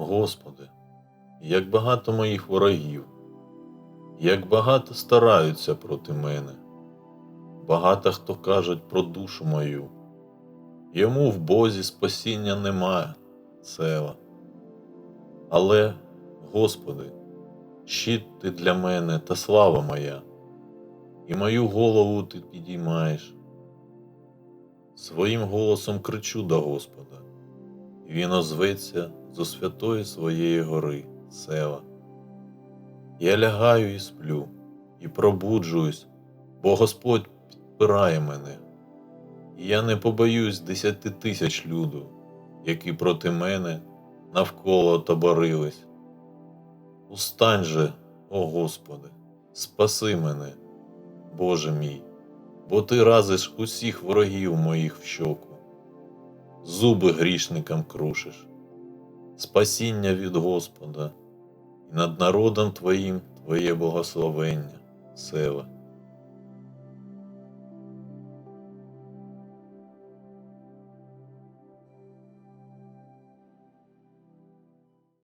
Господи, як багато моїх ворогів, як багато стараються проти мене, багато хто кажуть про душу мою, йому в Бозі спасіння немає, села. Але, Господи, щит ти для мене та слава моя, і мою голову ти підіймаєш. Своїм голосом кричу до Господа, він озветься зо святої своєї гори, села. Я лягаю і сплю, і пробуджуюсь, бо Господь підпирає мене. І я не побоюсь десяти тисяч люду, які проти мене навколо таборились. Устань же, о Господи, спаси мене, Боже мій, бо ти разиш усіх ворогів моїх в щоку, зуби грішникам крушиш, спасіння від Господа, і над народом Твоїм Твоє благословення, села.